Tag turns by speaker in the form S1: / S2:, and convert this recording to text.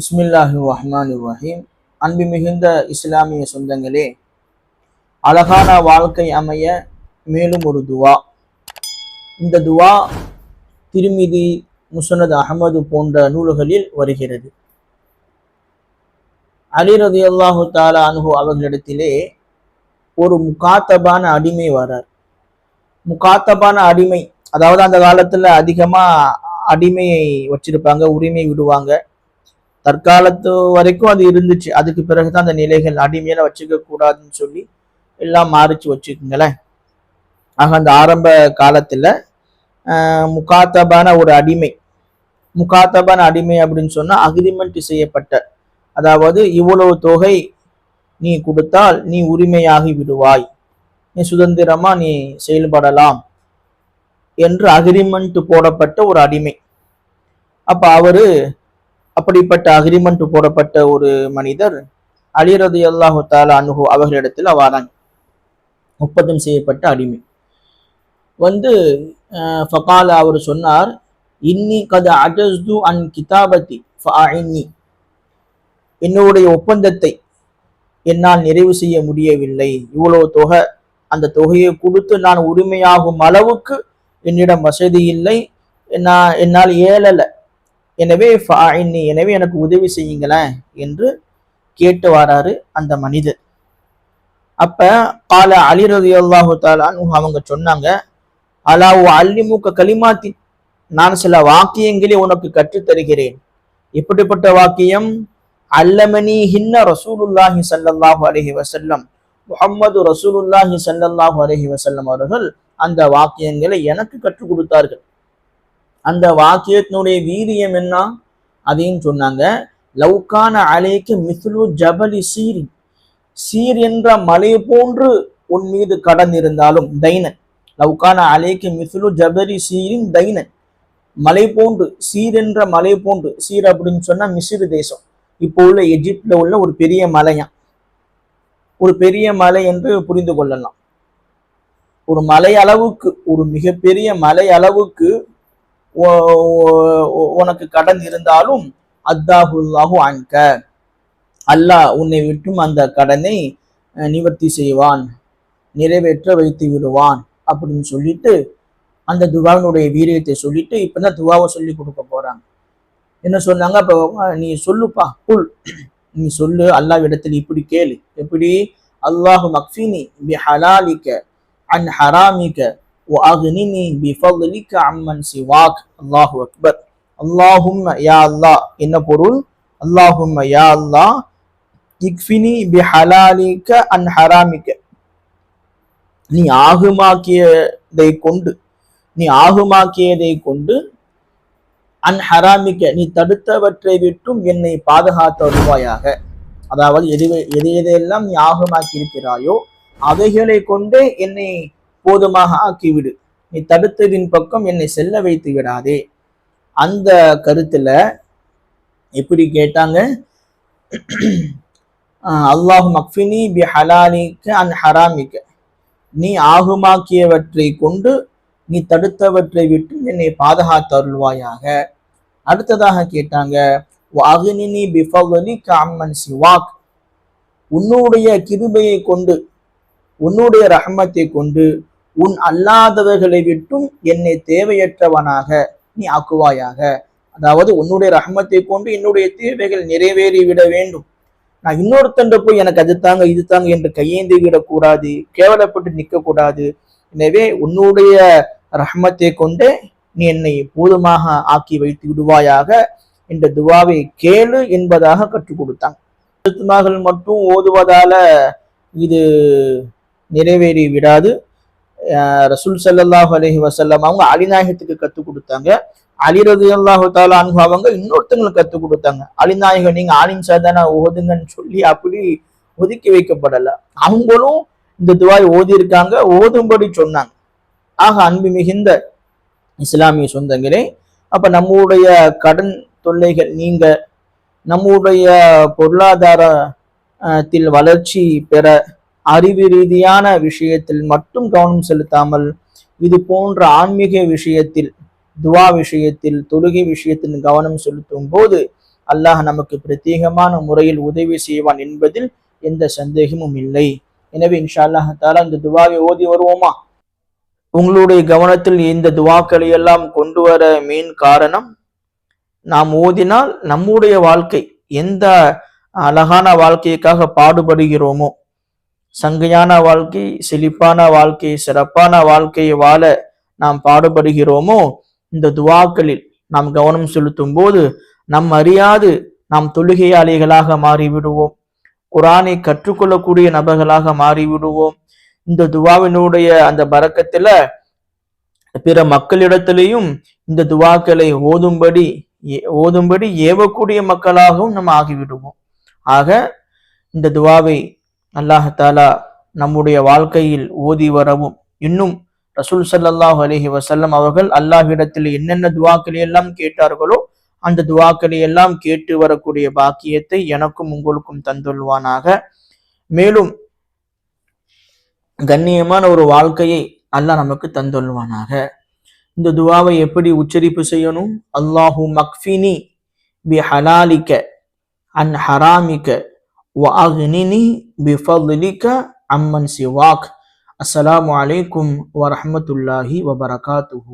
S1: பிஸ்மில்லாஹி ரஹ்மான் ரஹீம் அன்பு மிகுந்த இஸ்லாமிய சொந்தங்களே அழகான வாழ்க்கை அமைய மேலும் ஒரு துவா. இந்த துவா திருமிதி முசனது அகமது போன்ற நூல்களில் வருகிறது. அலி ரதி அல்லாஹு தாலா அனுகு அவர்களிடத்திலே ஒரு முகாத்தபான அடிமை வரார். முகாத்தபான அடிமை அதாவது அந்த காலத்துல அதிகமா அடிமையை வச்சிருப்பாங்க உரிமை விடுவாங்க. தற்காலத்து வரைக்கும் அது இருந்துச்சு. அதுக்கு பிறகுதான் அந்த நிலைகள் அடிமையில வச்சுக்க கூடாதுன்னு சொல்லி எல்லாம் மாறிச்சு வச்சுக்கோங்களேன். ஆக அந்த ஆரம்ப காலத்துல முகாத்தபான ஒரு அடிமை முகாத்தபான அடிமை அப்படின்னு சொன்னா அக்ரிமெண்ட் செய்யப்பட்ட அதாவது இவ்வளவு தொகை நீ கொடுத்தால் நீ உரிமையாகி விடுவாய். நீ சுதந்திரமா நீ செயல்படலாம் என்று அக்ரிமெண்ட் போடப்பட்ட ஒரு அடிமை. அப்ப அவரு அப்படிப்பட்ட அக்ரிமெண்ட் போடப்பட்ட ஒரு மனிதர் அலிரது அல்லாஹு தாலா அனுகு அவர்களிடத்தில் அவாதான் ஒப்பந்தம் செய்யப்பட்ட அடிமை. வந்து அஹ், ஃபகால அவர் சொன்னார் இன்னி கத அஜஸ்து அன் கிதாபத்தி ஃபஅஇன்னி. என்னுடைய ஒப்பந்தத்தை என்னால் நிறைவு செய்ய முடியவில்லை. இவ்வளவு தொகை அந்த தொகையை கொடுத்து நான் உரிமையாகும் அளவுக்கு என்னிடம் வசதி இல்லை. நான் என்னால் இயலலை எனவே ஃபாயின்னி எனவே எனக்கு உதவி செய்யுங்களேன் என்று கேட்டு வராரு அந்த மனிதர். அப்ப கால அலி ரலியல்லாஹு தஆலா அவங்க சொன்னாங்க அலாவு அல்லிமுக கலிமாத்தி நான் சில வாக்கியங்களை உனக்கு கற்றுத் தருகிறேன் எப்படிப்பட்ட வாக்கியம் அல்லமணி ஹின்ன ரசூலுல்லாஹி ஸல்லல்லாஹு அலஹி வசல்லம் முகம்மது ரசூலுல்லாஹி ஸல்லல்லாஹு அலஹி வசல்லம் அவர்கள் அந்த வாக்கியங்களை எனக்கு கற்றுக் கொடுத்தார்கள். அந்த வாக்கியத்தினுடைய வீரியம் என்ன? அதையும் சொன்னாங்க. லவ்கான அலைக்கு மிஸ்லு ஜபலி சீரி. சீர் என்ற மலை போன்று உன் மீது கடன் இருந்தாலும் தைனன் லவ்கான அலைக்கு மிஸ்லு ஜபலி சீரின் தைனன் மலை போன்று சீர் என்ற மலை போன்று சீர் அப்படின்னு சொன்னா மிசிறு தேசம். இப்போ உள்ள எஜிப்ட்ல உள்ள ஒரு பெரிய மலையாம் ஒரு பெரிய மலை என்று புரிந்து கொள்ளலாம். ஒரு மலை அளவுக்கு ஒரு மிகப்பெரிய மலை அளவுக்கு உனக்கு கடன் இருந்தாலும் அத்தாஹுல்லாஹு அன்க. அல்லாஹ் உன்னை விட்டும் அந்த கடனை நிவர்த்தி செய்வான். நிறைவேற்ற வைத்து விடுவான் அப்படின்னு சொல்லிட்டு அந்த துவாவினுடைய வீரியத்தை சொல்லிட்டு இப்பதான் துவாவை சொல்லி கொடுக்க போறாங்க. என்ன சொன்னாங்க? அப்போ நீ சொல்லுப்பா புல் நீ சொல்லு அல்லாஹ்விடத்தில் இப்படி கேளு. எப்படி? அல்லாஹு மக்ஃபினி பி ஹலாலிக்க அன் ஹராமிக்க وأغنني بفضلك عمن سواك الله أكبر اللهم يا الله என்ன பொருள் اللهم يا الله இக்ஃபினி பிஹலாலிக்க அன் ஹராமிக்க நீ ஆகுமாக்கியதை கொண்டு நீ ஆகுமாக்கியதை கொண்டு அன் ஹராமிக்க நீ தடுத்தவற்றை விட்டும் என்னை பாதுகாத்து வருவாயாக அதாவது எது எது எதையெல்லாம் நீ ஆகுமாக்கி இருக்கிறாயோ அவைகளை கொண்டே என்னை போதுமாக ஆக்கிவிடு. நீ தடுத்ததின் பக்கம் என்னை செல்ல வைத்து விடாதே. அந்த கருத்துல எப்படி கேட்டாங்க? அல்லாஹ் மக்ஃபினி பி ஹலாலிக்க அன் ஹராமிக்க நீ ஆகுமாக்கியவற்றை கொண்டு நீ தடுத்தவற்றை விட்டு என்னை பாதுகாத்தருள்வாயாக அடுத்ததாக கேட்டாங்க அகுனினி பிஃபவலி காமன் சிவாக். உன்னுடைய கிருபையை கொண்டு உன்னுடைய ரஹமத்தை கொண்டு உன் அல்லாதவர்களை விட்டும் என்னை தேவையற்றவனாக நீ ஆக்குவாயாக. அதாவது உன்னுடைய ரஹமத்தை கொண்டு என்னுடைய தேவைகள் நிறைவேறி விட வேண்டும். நான் இன்னொருத்தண்ட போய் எனக்கு அது தாங்க இது தாங்க என்று கையேந்தி விடக்கூடாது கேவலப்பட்டு நிற்கக்கூடாது. எனவே உன்னுடைய ரஹமத்தை கொண்டு நீ என்னை போதுமாக ஆக்கி வைத்து விடுவாயாக என்ற துவாவை கேளு என்பதாக கற்றுக் கொடுத்தாங்க மகள் மட்டும் ஓதுவதால இது நிறைவேறி விடாது. ரசூல் ஸல்லல்லாஹு அலஹி வசல்லம் அவங்க அலிநாயகத்துக்கு கற்றுக் கொடுத்தாங்க. அலி அல்லாஹு தாலா அன்பு அவங்க இன்னொருத்தங்களுக்கு கற்றுக் கொடுத்தாங்க. அலிநாயகம் நீங்க ஆலிம் சாதானா ஓதுங்கன்னு சொல்லி அப்படி ஒதுக்கி வைக்கப்படலை. அவங்களும் இந்த துவாய் ஓதியிருக்காங்க. ஓதும்படி சொன்னாங்க. ஆக அன்பு மிகுந்த இஸ்லாமிய சொந்தங்களே அப்ப நம்முடைய கடன் தொல்லைகள் நீங்க நம்முடைய பொருளாதாரத்தில் வளர்ச்சி பெற அறிவு ரீதியான விஷயத்தில் மட்டும் கவனம் செலுத்தாமல் இது போன்ற ஆன்மீக விஷயத்தில் துவா விஷயத்தில் தொழுகை விஷயத்தில் கவனம் செலுத்தும் போது அல்லாஹ் நமக்கு பிரத்யேகமான முறையில் உதவி செய்வான் என்பதில் எந்த சந்தேகமும் இல்லை. எனவே இன்ஷா அல்லாஹ் தாலா இந்த துவாவை ஓதி வருவோமா? உங்களுடைய கவனத்தில் இந்த துவாக்களை எல்லாம் கொண்டு வர மெயின் காரணம் நாம் ஓதினால் நம்முடைய வாழ்க்கை எந்த அழகான வாழ்க்கைக்காக பாடுபடுகிறோமோ சங்கையான வாழ்க்கை செழிப்பான வாழ்க்கை சிறப்பான வாழ்க்கையை வாழ நாம் பாடுபடுகிறோமோ? இந்த துவாக்களில் நாம் கவனம் செலுத்தும் போது நம் அறியாது நாம் தொழுகையாளிகளாக மாறிவிடுவோம். குரானை கற்றுக்கொள்ளக்கூடிய நபர்களாக மாறிவிடுவோம். இந்த துவாவினுடைய அந்த பறக்கத்துல பிற மக்களிடத்திலையும் இந்த துவாக்களை ஓதும்படி ஓதும்படி ஏவக்கூடிய மக்களாகவும் நம்ம ஆகிவிடுவோம். ஆக இந்த துவாவை அல்லாஹாலா நம்முடைய வாழ்க்கையில் ஓதி வரவும். இன்னும் ரசூல் சல்லாஹ் அலஹி வசல்லம் அவர்கள் அல்லாஹிடத்தில் என்னென்ன துவாக்களை எல்லாம் கேட்டார்களோ அந்த துவாக்களை எல்லாம் கேட்டு வரக்கூடிய பாக்கியத்தை எனக்கும் உங்களுக்கும் தந்துள்வானாக. மேலும் கண்ணியமான ஒரு வாழ்க்கையை அல்லாஹ் நமக்கு தந்துள்வானாக. இந்த துவாவை எப்படி உச்சரிப்பு செய்யணும்? அல்லாஹூ மக்ஃபினி பி ஹலாலிக்க அன் ஹராமிக்க وأغنني بفضلك عمن سواك. السلام عليكم ورحمة الله وبركاته.